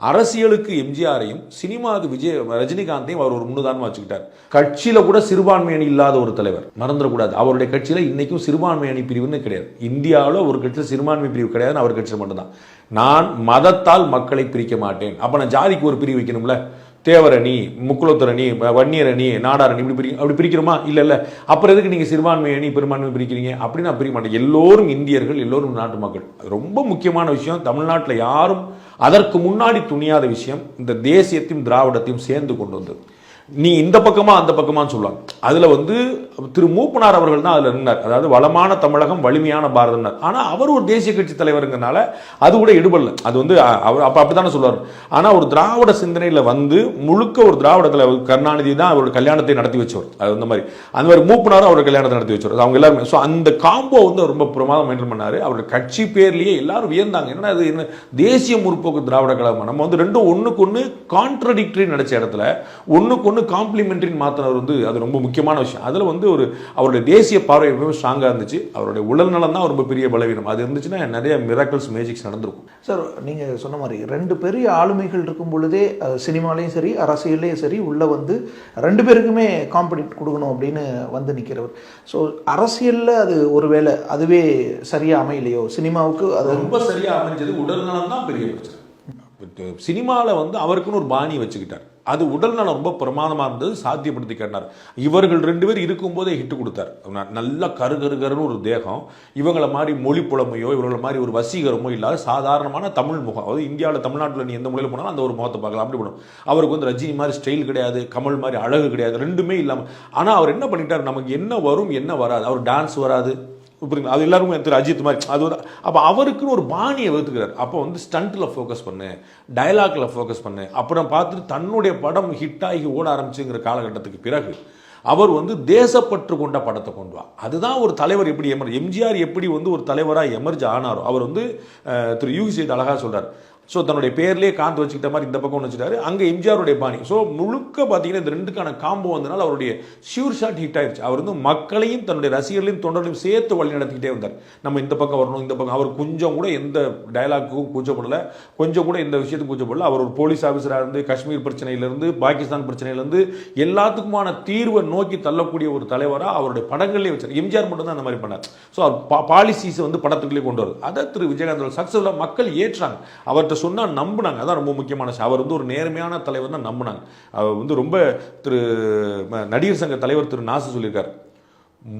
அரசியலுக்கு எம்ஜிஆரையும் சினிமாவுக்கு விஜய் ரஜினிகாந்தையும் அவர் ஒரு முன்னுதாரணமா வச்சுக்கிட்டார். கட்சியில் கூட சிறுபான்மை அணி இல்லாத ஒரு தலைவர். மறந்துடக்கூடாது. அவருடைய கட்சியில் இன்றைக்கும் சிறுபான்மை அணி பிரிவுன்னு கிடையாது. இந்தியாவில் ஒரு கட்சியில் சிறுபான்மை பிரிவு கிடையாதுன்னு அவர் கட்சியில் மட்டும்தான். நான் மதத்தால் மக்களை பிரிக்க மாட்டேன். அப்போ நான் ஜாதிக்கு ஒரு பிரிவு வைக்கணும்ல? தேவரணி முக்குளத்தரணி வன்னியரணி நாடாரணி இப்படி பிரி அப்படி பிரிக்கிறோமா? இல்ல இல்லை. அப்புறம் எதுக்கு நீங்க சிறுபான்மை அணி பெரும்பான்மை பிரிக்கிறீங்க? அப்படின்னு நான் பிரிக்க மாட்டேன். எல்லோரும் இந்தியர்கள் எல்லோரும் நாட்டு மக்கள். ரொம்ப முக்கியமான விஷயம். தமிழ்நாட்டில் யாரும் அதற்கு முன்னாடி துணியாத விஷயம் இந்த தேசியத்தையும் திராவிடத்தையும் சேர்ந்து கொண்டு வந்தது. நீ இந்த பக்கமா அந்த பக்கமான்னு சொல்லுவாங்க. அதுல வந்து திரு மூப்பனார் அவர்கள் தான் அதில் இருந்தார் அதாவது வளமான தமிழகம் வலிமையான பாரதம்னார் ஆனால் அவர் ஒரு தேசிய கட்சி தலைவருங்கனால அது கூட எடுபடல. அது வந்து அவர் அப்போ அப்படி தானே சொல்லுவார். ஆனால் ஒரு திராவிட சிந்தனையில் வந்து முழுக்க ஒரு திராவிட தலைவர் கருணாநிதி தான் அவரோட கல்யாணத்தை நடத்தி வச்சவர். அது அந்த மாதிரி. அந்த மாதிரி மூப்பனாரும் அவரோட கல்யாணத்தை நடத்தி வச்சவர். அவங்க எல்லாருமே. ஸோ அந்த காம்போ வந்து ரொம்ப பிரமாதம் மெயின்டைன் பண்ணார். அவரோட கட்சி பேர்லேயே எல்லாரும் வியந்தாங்க. என்னன்னா இது? என்ன தேசிய முற்போக்கு திராவிட கழகம்? நம்ம வந்து ரெண்டும் ஒன்றுக்கு ஒன்று கான்ட்ரடிக்டரி நடிச்ச இடத்துல ஒன்றுக்கு ஒண்ணு காம்ப்ளிமெண்ட்ரின்னு மாத்தினவர் வந்து அது ரொம்ப முக்கியமான விஷயம். அதுல வந்து ஒரு அவருடைய தேசிய பார்வை எப்பவுமே ஸ்ட்ராங்கா இருந்துச்சு. அவருடைய உடல் நலம் தான் ரொம்ப பெரிய பலவீனம். அது இருந்துச்சுன்னா நிறைய மிராக்கிள்ஸ் மேஜிக்ஸ் நடந்திருக்கும். சார் நீங்கள் சொன்ன மாதிரி ரெண்டு பெரிய ஆளுமைகள் இருக்கும் பொழுதே சினிமாலையும் சரி அரசியல்லையும் சரி உள்ளே வந்து ரெண்டு பேருக்குமே காம்படிட் கொடுக்கணும் அப்படின்னு வந்து நிற்கிறவர் ஸோ அரசியலில் அது ஒருவேளை அதுவே சரியாக அமையலையோ? சினிமாவுக்கு அது ரொம்ப சரியா அமைஞ்சது உடல் நலம் தான் பெரிய பிரச்சனை. சினிமாவில் வந்து அவருக்குன்னு ஒரு பாணி வச்சுக்கிட்டார். அது உடல் நலம் ரொம்ப பிரமாதமாக இருந்தது சாத்தியப்படுத்தி கேட்டார். இவர்கள் ரெண்டு பேர் இருக்கும்போதே ஹிட்டு கொடுத்தார். நல்ல கரு ஒரு தேகம். இவங்களை மாதிரி மொழி புலமையோ இவங்களை மாதிரி ஒரு வசீகரமோ இல்லாத சாதாரணமான தமிழ் முகம். அதாவது இந்தியாவில் தமிழ்நாட்டில் நீ எந்த மொழியில் போனாலும் அந்த ஒரு முகத்தை பார்க்கலாம். அப்படி பண்ணும் அவருக்கு வந்து ரஜினி மாதிரி ஸ்டைல் கிடையாது கமல் மாதிரி அழகு கிடையாது ரெண்டுமே இல்லாமல் ஆனால் அவர் என்ன பண்ணிட்டார்? நமக்கு என்ன வரும் என்ன வராது. அவர் டான்ஸ் வராது. புரியுங்களா அது எல்லாருமே திரு அஜித் மாதிரி. அது ஒரு அப்போ அவருக்குன்னு ஒரு பாணியை வகுத்துக்கிறார். அப்போ வந்து ஸ்டண்ட்டில் ஃபோக்கஸ் பண்ணு டயலாக்ல ஃபோக்கஸ் பண்ணு. அப்புறம் பார்த்துட்டு தன்னுடைய படம் ஹிட் ஆகி ஓட ஆரம்பிச்சுங்கிற காலகட்டத்துக்கு பிறகு அவர் வந்து தேசப்பற்று கொண்ட படத்தை கொண்டு வா. அதுதான் ஒரு தலைவர் எப்படி எமர் எம்ஜிஆர் எப்படி வந்து ஒரு தலைவராக எமர்ஜ் ஆனாரோ அவர் வந்து திரு யூகி சேத் அழகா சொல்கிறார் ஸோ தன்னுடைய பேர்லேயே காந்து வச்சுக்கிட்ட மாதிரி இந்த பக்கம் ஒன்று வச்சுட்டாரு. அங்கே எம்ஜிஆருடைய பாணி. ஸோ முழுக்க பார்த்தீங்கன்னா இந்த ரெண்டுக்கான காம்போ வந்தனால அவருடைய ஷியூர் ஷாட் ஹிட் ஆயிடுச்சு அவர் வந்து மக்களையும் தன்னுடைய ரசிகர்களையும் தொண்டர்களையும் சேர்த்து வழி நடத்திக்கிட்டே வந்தார். நம்ம இந்த பக்கம் வரணும் இந்த பக்கம். அவர் கொஞ்சம் கூட எந்த டயலாக்கும் கூச்சப்படல. கொஞ்சம் கூட எந்த விஷயத்துக்கும் கூச்சப்படல. அவர் ஒரு போலீஸ் ஆஃபீஸராக இருந்து காஷ்மீர் பிரச்சனையிலேருந்து பாகிஸ்தான் பிரச்சனையிலேருந்து எல்லாத்துக்குமான தீர்வை நோக்கி தள்ளக்கூடிய ஒரு தலைவராக அவருடைய படங்கள்லேயே வச்சார். எம்ஜிஆர் மட்டும் தான் அந்த மாதிரி பண்ணார். ஸோ அவர் பாலிசிஸை வந்து படத்துக்குள்ளே கொண்டு வருது அதை திரு விஜயகாந்த் சக்ஸஸ்ஃபுல்லாக மக்கள் ஏற்றாங்க. அவர்கிட்ட சொன்னால் நம்புனாங்க. அதான் ரொம்ப முக்கியமான அவர் வந்து ஒரு நேர்மையான தலைவர் தான் நம்புனாங்க. அவர் வந்து ரொம்ப திரு நடிகர் சங்க தலைவர் திரு நாசு சொல்லியிருக்கார்.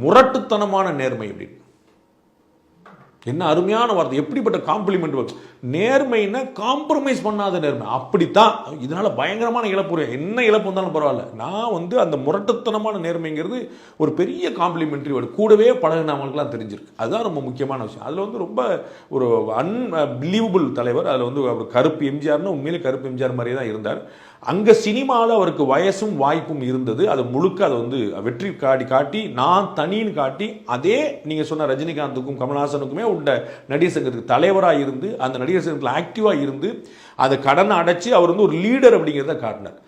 முரட்டுத்தனமான நேர்மை அப்படின்னு. என்ன அருமையான வார்த்தை எப்படிப்பட்ட காம்ப்ளிமெண்ட் நேர்மைன்னா காம்ப்ரமைஸ் பண்ணாத நேர்மை. அப்படித்தான். இதனால பயங்கரமான இழப்பு என்ன இழப்பு வந்தாலும் பரவாயில்ல. நான் வந்து அந்த முரட்டுத்தனமான நேர்மைங்கிறது ஒரு பெரிய காம்ப்ளிமெண்ட்ரி வேர்டு கூடவே பழகினவங்களுக்குலாம் தெரிஞ்சிருக்கு. அதுதான் ரொம்ப முக்கியமான விஷயம். அதில் வந்து ரொம்ப ஒரு அன்பிலீவபிள் தலைவர். அதில் வந்து அவர் கருப்பு எம்ஜிஆர்னு உண்மையிலே கருப்பு எம்ஜிஆர் மாதிரியே தான் இருந்தார். அங்கே சினிமாவில் அவருக்கு வயசும் வாய்ப்பும் இருந்தது. அது முழுக்க அதை வந்து வெற்றி காட்டி காட்டி நான் தனின்னு காட்டி அதே நீங்கள் சொன்ன ரஜினிகாந்துக்கும் கமல்ஹாசனுக்குமே உள்ள நடிகர் சங்கத்துக்கு தலைவராக இருந்து அந்த நடிகர் சங்கத்தில் ஆக்டிவாக இருந்து அதை கடனை அடைச்சி அவர் வந்து ஒரு லீடர் அப்படிங்கிறத காட்டினார்.